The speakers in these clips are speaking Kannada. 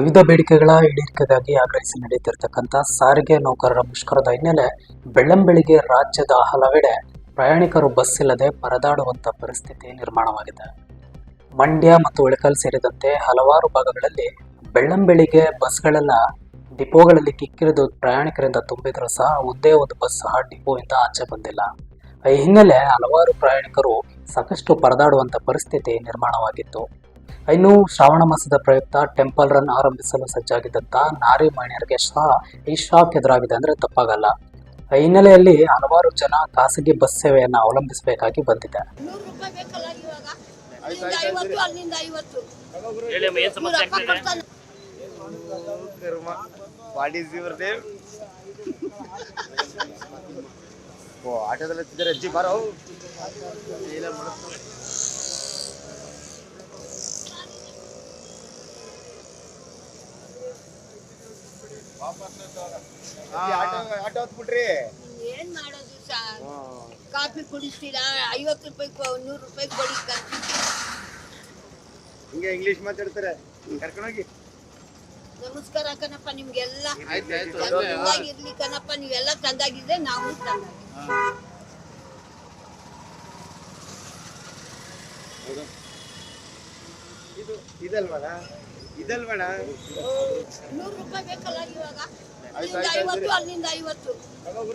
ವಿವಿಧ ಬೇಡಿಕೆಗಳ ಈಡೇರಿಕೆಗಾಗಿ ಆಗ್ರಹಿಸಿ ನಡೆಯುತ್ತಿರತಕ್ಕಂಥ ಸಾರಿಗೆ ನೌಕರರ ಮುಷ್ಕರದ ಹಿನ್ನೆಲೆ ಬೆಳ್ಳಂಬೆಳಿಗ್ಗೆ ರಾಜ್ಯದ ಹಲವೆಡೆ ಪ್ರಯಾಣಿಕರು ಬಸ್ ಇಲ್ಲದೆ ಪರದಾಡುವಂಥ ಪರಿಸ್ಥಿತಿ ನಿರ್ಮಾಣವಾಗಿದೆ. ಮಂಡ್ಯ ಮತ್ತು ಒಳಕಲ್ ಸೇರಿದಂತೆ ಹಲವಾರು ಭಾಗಗಳಲ್ಲಿ ಬೆಳ್ಳಂಬೆಳಿಗ್ಗೆ ಬಸ್ಗಳೆಲ್ಲ ಡಿಪೋಗಳಲ್ಲಿ ಕಿಕ್ಕಿರಿದು ಪ್ರಯಾಣಿಕರಿಂದ ತುಂಬಿದರೂ ಸಹ ಒಂದೇ ಒಂದು ಬಸ್ ಸಹ ಡಿಪೋಯಿಂದ ಆಚೆ ಬಂದಿಲ್ಲ. ಈ ಹಿನ್ನೆಲೆ ಹಲವಾರು ಪ್ರಯಾಣಿಕರು ಸಾಕಷ್ಟು ಪರದಾಡುವಂಥ ಪರಿಸ್ಥಿತಿ ನಿರ್ಮಾಣವಾಗಿತ್ತು. ಇನ್ನು ಶ್ರಾವಣ ಮಾಸದ ಪ್ರಯುಕ್ತ ಟೆಂಪಲ್ ರನ್ ಆರಂಭಿಸಲು ಸಜ್ಜಾಗಿದ್ದಂಥ ನಾರಿ ಮಹಿಳೆಯರಿಗೆ ಸಹ ಈ ಶಾಕ್ ಎದುರಾಗಿದೆ ಅಂದರೆ ತಪ್ಪಾಗಲ್ಲ. ಈ ಹಿನ್ನೆಲೆಯಲ್ಲಿ ಹಲವಾರು ಜನ ಖಾಸಗಿ ಬಸ್ ಸೇವೆಯನ್ನು ಅವಲಂಬಿಸಬೇಕಾಗಿ ಬಂದಿದೆ. ನೂರು ರೂಪಾಯಿ ಬೇಕಲ್ಲ ಇವಾಗ ಇಲ್ಲಿಂದ ಐವತ್ತು ಅಲ್ಲಿಂದ ಐವತ್ತು ಹೇಳಿ ಅಮ್ಮ ಏನ್ ಸಮಸ್ಯೆ ನೂರಪ್ಪ ಆಗ್ತಿದೆ ಕೊಡ್ತಾನೆ Karma. What is your name? ಓ ಆಟೋದಲ್ಲಿ ಹತ್ತಿದ್ದಾರೆ ಅಜ್ಜಿ ಬಾರೋ ಇಲ್ಲ ಮಾಡುತ್ತೆ. ಅಜ್ಜಿ, ಆಟೋ ಹತ್ಬಿಟ್ರಿ. ಏನ್ ಮಾಡೋದು ಸರ್ ಕಾಫಿ ಕುಡಿಸ್ತೀರಾ? ಐವತ್ತು ರೂಪಾಯಿ ನೂರು ರೂಪಾಯಿ ಕೊಡಿ ಕಾಫಿ ಹಿಂಗೆ ಇಂಗ್ಲಿಷ್ ಮಾತಾಡ್ತಾರೆ. ಕರ್ಕೊಂಡೋಗಿ. ನಮಸ್ಕಾರ ಕಣಪ್ಪ ನಿಮ್ಗೆಲ್ಲ ಆಯ್ತು ಆಯ್ತು. ಚಂದಾಗಿರ್ಲಿ ಕಣಪ್ಪ ನೀವೆಲ್ಲ ತಂದಾಗಿದ್ರೆ ನಾವು ಚಂದಾಗಿ ಇದು ಇದಲ್ವಣ ಇದಲ್ವಣ ನೂರು ರೂಪಾಯಿ ಬೇಕಲ್ಲ ಇವಾಗ? ಅಲ್ಲಿಂದ ಐವತ್ತು ಆಯ್ತು, ಐವತ್ತು. ಅಲ್ಲಿಂದ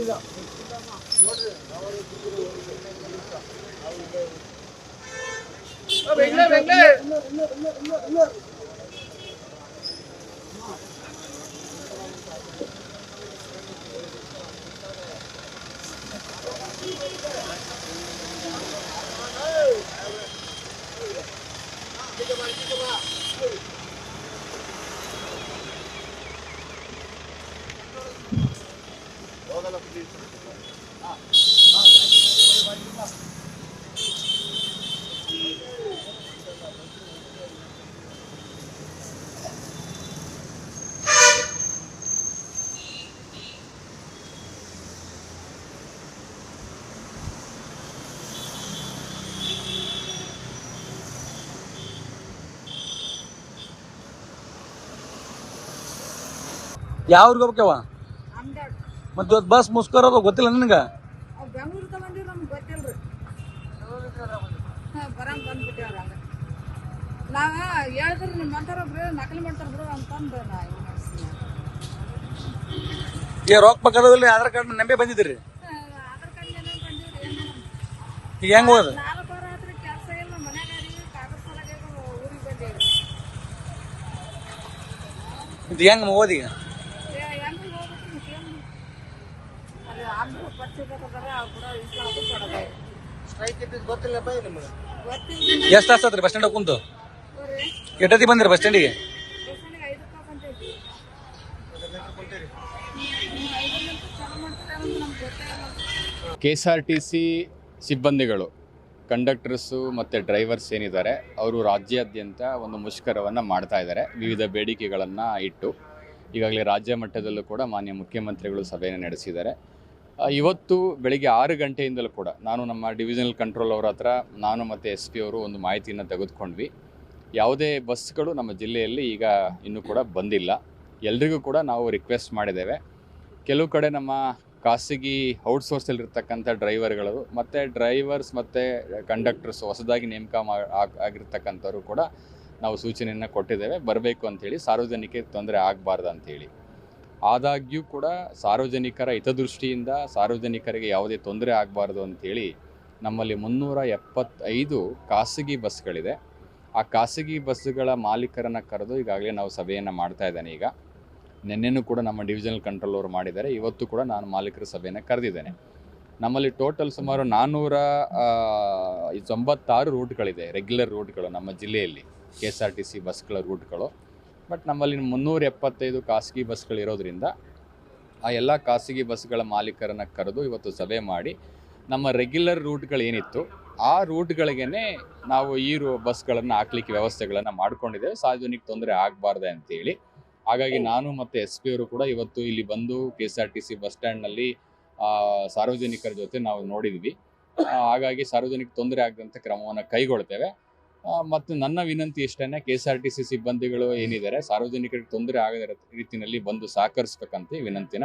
ಆಗ್ತಿದೆ ಕೊಡ್ತಾನ ಹೊರದವಲ್ಲೇ ಯಾವ ಊರಿಗೆ ಹೋಗ್ಬೇಕವ ಮತ್ತೆ ಇವತ್ತು ಬಸ್ ಮುಸ್ಕರೋದು ಗೊತ್ತಿಲ್ಲ ನಿನಗೆ? ನಾವ ಹೇಳಿದ್ರಿ ನಿಮ್ಮ ನಕಲಿ ಮಾಡ್ತಾರ ಬಿಡು ಅಂತಂದು ನಾ ಇದ್ ರೊಕ್ಕ ಪಕ್ಕದಲ್ಲಿ ಆಧಾರ್ ಕಾರ್ಡ್ ನಂಬಿ ಬಂದಿದ್ದೀರಿ? ಆ, ಆಧಾರ್ ಕಾರ್ಡ್ ಏನೋ ಬಂದಿವ್ರಿ ಏನ್ ಈಗ ಹೆಂಗ್ ಹೋದ ನಾಲ್ಕು ವಾರ ಕೆಲಸ ಇಲ್ಲ ಮನ್ಯಾಗ ಅದೀವಿ ಕಾಗದ ಸಲಗೆ ಊರಿಗೆ ಬಂದೇವ್ರಿ. ಇದು ಹೆಂಗ್ ಓದಿ ಈಗ ಏ, ಹೆಂಗ್ ಹೋಗ್ಬೇಕು ಮತ್ತೇನ್? ಅಲ್ಲಿ ಅಂದ್ರು ಪರಿಚಯ ಅದಾರ ಅವ್ರು ಕೂಡ ಇಸ್ಲಾಮದು ಕೊಡೋದು ಗೊತ್ತಿಲ್ಲ ಬೈ ನಿಮಗೆ ಗೊತ್ತಿಲ್ಲ ಎಷ್ಟು ಬಸ್ ಸ್ಟ್ಯಾಂಡ್ ಕುಂತು ಎಷ್ಟೊತ್ತಿ ಬಂದಿರಿ bus ಸ್ಟ್ಯಾಂಡಿಗೆ K S R T C ಸಿಬ್ಬಂದಿಗಳು ಕಂಡಕ್ಟರ್ಸು ಮತ್ತು ಡ್ರೈವರ್ಸ್ ಏನಿದ್ದಾರೆ, ಅವರು ರಾಜ್ಯಾದ್ಯಂತ ಒಂದು ಮುಷ್ಕರವನ್ನು ಮಾಡ್ತಾ ಇದ್ದಾರೆ. ವಿವಿಧ ಬೇಡಿಕೆಗಳನ್ನು ಇಟ್ಟು ಈಗಾಗಲೇ ರಾಜ್ಯ ಮಟ್ಟದಲ್ಲೂ ಕೂಡ ಮಾನ್ಯ ಮುಖ್ಯಮಂತ್ರಿಗಳು ಸಭೆಯನ್ನು ನಡೆಸಿದ್ದಾರೆ. ಇವತ್ತು ಬೆಳಿಗ್ಗೆ ಆರು ಗಂಟೆಯಿಂದಲೂ ಕೂಡ ನಾನು ನಮ್ಮ ಡಿವಿಷನಲ್ ಕಂಟ್ರೋಲ್ ಅವರ ಹತ್ರ, ನಾನು ಮತ್ತು ಎಸ್ ಪಿ ಅವರು ಒಂದು ಮಾಹಿತಿಯನ್ನು ತೆಗೆದುಕೊಂಡ್ವಿ. ಯಾವುದೇ ಬಸ್ಗಳು ನಮ್ಮ ಜಿಲ್ಲೆಯಲ್ಲಿ ಈಗ ಇನ್ನೂ ಕೂಡ ಬಂದಿಲ್ಲ. ಎಲ್ರಿಗೂ ಕೂಡ ನಾವು ರಿಕ್ವೆಸ್ಟ್ ಮಾಡಿದ್ದೇವೆ. ಕೆಲವು ಕಡೆ ನಮ್ಮ ಖಾಸಗಿ ಔಟ್ಸೋರ್ಸಲ್ಲಿರ್ತಕ್ಕಂಥ ಡ್ರೈವರ್ಗಳು ಮತ್ತು ಡ್ರೈವರ್ಸ್ ಮತ್ತು ಕಂಡಕ್ಟರ್ಸ್ ಹೊಸದಾಗಿ ನೇಮಕ ಆಗಿರ್ತಕ್ಕಂಥವ್ರು ಕೂಡ ನಾವು ಸೂಚನೆಯನ್ನು ಕೊಟ್ಟಿದ್ದೇವೆ. ಬರಬೇಕು ಅಂಥೇಳಿ ಸಾರ್ವಜನಿಕರಿಗೆ ತೊಂದರೆ ಆಗಬಾರ್ದು ಅಂಥೇಳಿ ಆದಾಗ್ಯೂ ಕೂಡ ಸಾರ್ವಜನಿಕರ ಹಿತದೃಷ್ಟಿಯಿಂದ ಸಾರ್ವಜನಿಕರಿಗೆ ಯಾವುದೇ ತೊಂದರೆ ಆಗಬಾರ್ದು ಅಂಥೇಳಿ ನಮ್ಮಲ್ಲಿ ಮುನ್ನೂರ ಎಪ್ಪತ್ತೈದು ಖಾಸಗಿ ಬಸ್ಗಳಿದೆ. ಆ ಖಾಸಗಿ ಬಸ್ಸುಗಳ ಮಾಲೀಕರನ್ನು ಕರೆದು ಈಗಾಗಲೇ ನಾವು ಸಭೆಯನ್ನು ಮಾಡ್ತಾ ಇದ್ದೇನೆ ಈಗ. ನಿನ್ನೆನೂ ಕೂಡ ನಮ್ಮ ಡಿವಿಷನಲ್ ಕಂಟ್ರೋಲ್ ಅವರು ಮಾಡಿದ್ದಾರೆ. ಇವತ್ತು ಕೂಡ ನಾನು ಮಾಲೀಕರ ಸಭೆಯನ್ನು ಕರೆದಿದ್ದೇನೆ. ನಮ್ಮಲ್ಲಿ ಟೋಟಲ್ ಸುಮಾರು ನಾನ್ನೂರ ತೊಂಬತ್ತಾರು ರೂಟ್ಗಳಿದೆ. ರೆಗ್ಯುಲರ್ ರೂಟ್ಗಳು ನಮ್ಮ ಜಿಲ್ಲೆಯಲ್ಲಿ K S R T C ಬಸ್ಗಳ ರೂಟ್ಗಳು. ಬಟ್ ನಮ್ಮಲ್ಲಿ ಮುನ್ನೂರ ಎಪ್ಪತ್ತೈದು ಖಾಸಗಿ ಬಸ್ಗಳಿರೋದ್ರಿಂದ ಆ ಎಲ್ಲ ಖಾಸಗಿ ಬಸ್ಗಳ ಮಾಲೀಕರನ್ನು ಕರೆದು ಇವತ್ತು ಸಭೆ ಮಾಡಿ ನಮ್ಮ ರೆಗ್ಯುಲರ್ ರೂಟ್ಗಳು ಏನಿತ್ತು, ಆ ರೂಟ್ಗಳಿಗೇ ನಾವು ಈ ರೂ ಬಸ್ಗಳನ್ನು ಹಾಕ್ಲಿಕ್ಕೆ ವ್ಯವಸ್ಥೆಗಳನ್ನು ಮಾಡ್ಕೊಂಡಿದ್ದೇವೆ. ಸಾರ್ವಜನಿಕ ತೊಂದರೆ ಆಗಬಾರ್ದೆ ಅಂತೇಳಿ. ಹಾಗಾಗಿ ನಾನು ಮತ್ತು ಎಸ್ ಪಿ ಅವರು ಕೂಡ ಇವತ್ತು ಇಲ್ಲಿ ಬಂದು K S R T C bus ಸ್ಟ್ಯಾಂಡ್ನಲ್ಲಿ ಸಾರ್ವಜನಿಕರ ಜೊತೆ ನಾವು ನೋಡಿದ್ವಿ. ಹಾಗಾಗಿ ಸಾರ್ವಜನಿಕ ತೊಂದರೆ ಆಗದಂಥ ಕ್ರಮವನ್ನು ಕೈಗೊಳ್ತೇವೆ. ಮತ್ತು ನನ್ನ ವಿನಂತಿ ಇಷ್ಟೇ K S R T C ಸಿಬ್ಬಂದಿಗಳು ಏನಿದ್ದಾರೆ, ಸಾರ್ವಜನಿಕರಿಗೆ ತೊಂದರೆ ಆಗದ ರೀತಿಯಲ್ಲಿ ಬಂದು ಸಹಕರಿಸ್ಬೇಕಂತ ವಿನಂತಿನ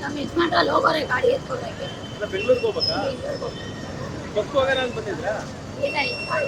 ನಮ್ಮ ಯಜಮಾನ್ರಲ್ಲಿ ಹೋಗೋರೆ ಗಾಡಿ ಎತ್ಕೊಳಕ್ಕೆ ಬೆಂಗಳೂರಿಗೆ ಹೋಗ್ಬೇಕಾ ಬಸ್ ಹೋಗೋಣ ಅಂತ ಬಂದಿದ್ರಾ 見たりとか。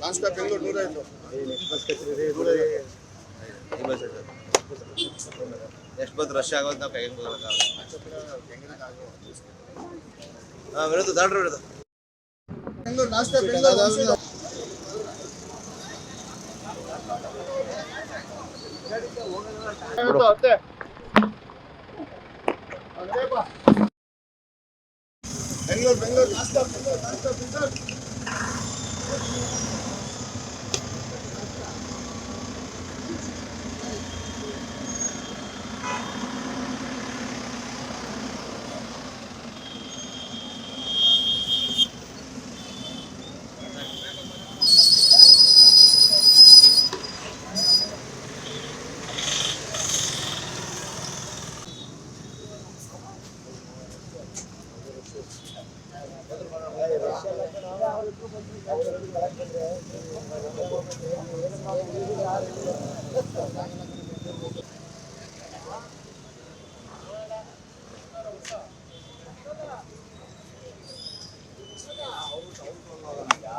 लास्ट का पेन लो डोरा है तो बस कचरे रे डोरा है बस है ಎಷ್ಟು ಬಂದು ರಶ್ ಆಗೋದು ನಾವು ಕೈಗೆ ಹಾಂ ಬಿಡೋದು ದಾಡ್ರಿ ಬಿಡೋದು Bengaluru stop Bengaluru Bengaluru Bengaluru stop Bengaluru last Bengaluru.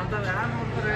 ಅಂತ ಯಾರು ನೋಡ್ತಾರೆ